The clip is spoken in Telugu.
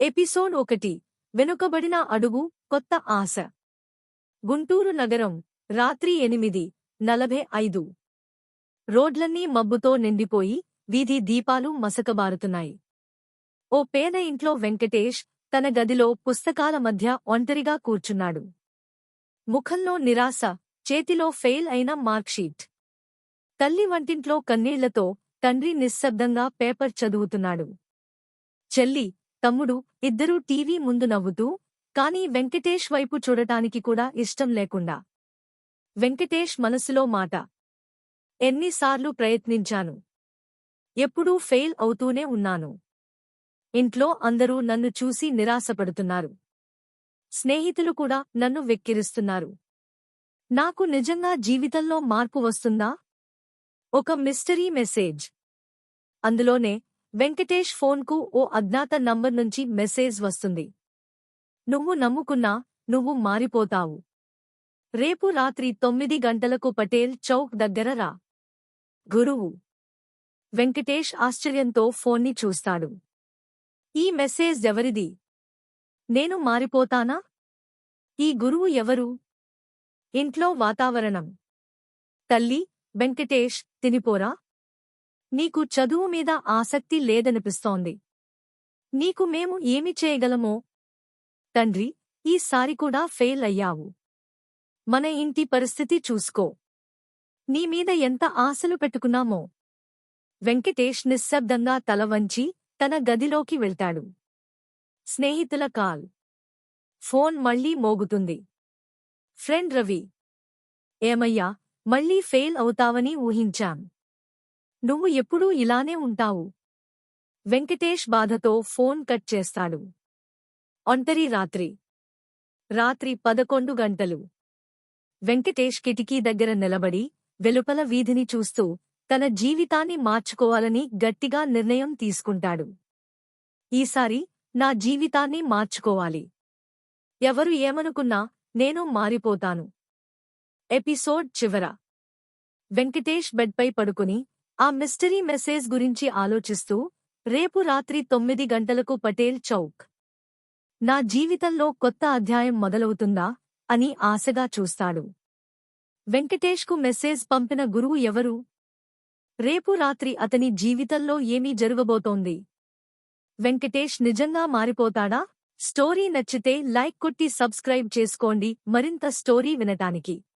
ఎపిసోడ్ ఒకటి. వెనుకబడిన అడుగు కొత్త ఆశ. గుంటూరు నగరం రాత్రి ఎనిమిది నలభై ఐదు. రోడ్లన్నీ మబ్బుతో నిండిపోయి వీధి దీపాలు మసకబారుతున్నాయి. ఓ పేద ఇంట్లో వెంకటేష్ తన గదిలో పుస్తకాల మధ్య ఒంటరిగా కూర్చున్నాడు. ముఖంలో నిరాశ చేతిలో ఫెయిల్ అయిన మార్క్షీట్. తల్లి వంటింట్లో కన్నీళ్ళతో తండ్రి నిశ్శబ్దంగా పేపర్ చదువుతున్నాడు. చెల్లి తమ్ముడు ఇద్దరూ టీవీ ముందు నవ్వుతూ కాని వెంకటేష్ వైపు చూడటానికి కూడా ఇష్టం లేకుండా. వెంకటేష్ మనసులో మాట. ఎన్నిసార్లు ప్రయత్నించాను. ఎప్పుడూ ఫెయిల్ అవుతూనే ఉన్నాను. ఇంట్లో అందరూ నన్ను చూసి నిరాశపడుతున్నారు. స్నేహితులు కూడా నన్ను వెక్కిరిస్తున్నారు. నాకు నిజంగా జీవితంలో మార్పు వస్తుందా? ఒక మిస్టరీ మెసేజ్. అందులోనే వెంకటేష్ ఫోన్కు ఓ అజ్ఞాత నంబర్ నుంచి మెసేజ్ వస్తుంది. నువ్వు నమ్ముకున్నా నువ్వు మారిపోతావు. రేపు రాత్రి తొమ్మిది గంటలకు పటేల్ చౌక్ దగ్గర రా. గురువు. వెంకటేష్ ఆశ్చర్యంతో ఫోన్ని చూస్తాడు. ఈ మెసేజ్ ఎవరిది? నేను మారిపోతానా? ఈ గురువు ఎవరు? ఇంట్లో వాతావరణం. తల్లి వెంకటేష్ తినిపోరా? నీకు చదువు మీద ఆసక్తి లేదనిపిస్తోంది. నీకు మేము ఏమి చేయగలమో? తండ్రి ఈసారి కూడా ఫెయిల్ అయ్యావు. మన ఇంటి పరిస్థితి చూసుకో. నీ మీద ఎంత ఆశలు పెట్టుకున్నామో? వెంకటేష్ నిశ్శబ్దంగా తల వంచి తన గదిలోకి వెళ్తాడు. స్నేహితుల కాల్. ఫోన్ మళ్ళీ మోగుతుంది. ఫ్రెండ్ రవి. ఏమయ్యా మళ్ళీ ఫెయిల్ అవుతావని ఊహించాం. నువ్వు ఎప్పుడూ ఇలానే ఉంటావు. వెంకటేష్ బాధతో ఫోన్ కట్ చేస్తాడు. ఒంటరి రాత్రి. రాత్రి పదకొండు గంటలు. వెంకటేష్ కిటికీ దగ్గర నిలబడి వెలుపల వీధిని చూస్తూ తన జీవితాన్ని మార్చుకోవాలని గట్టిగా నిర్ణయం తీసుకుంటాడు. ఈసారి నా జీవితాన్ని మార్చుకోవాలి. ఎవరు ఏమనుకున్నా నేను మారిపోతాను. ఎపిసోడ్ చివర. వెంకటేష్ బెడ్పై పడుకుని ఆ మిస్టరీ మెసేజ్ గురించి ఆలోచిస్తూ రేపు రాత్రి తొమ్మిది గంటలకు పటేల్ చౌక్. నా జీవితంలో కొత్త అధ్యాయం మొదలవుతుందా? అని ఆశగా చూస్తాడు. వెంకటేష్కు మెసేజ్ పంపిన గురువు ఎవరు? రేపు రాత్రి అతని జీవితంలో ఏమీ జరగబోతోంది? వెంకటేష్ నిజంగా మారిపోతాడా? స్టోరీ నచ్చితే లైక్ కొట్టి సబ్స్క్రైబ్ చేసుకోండి. మరింత స్టోరీ వినటానికి.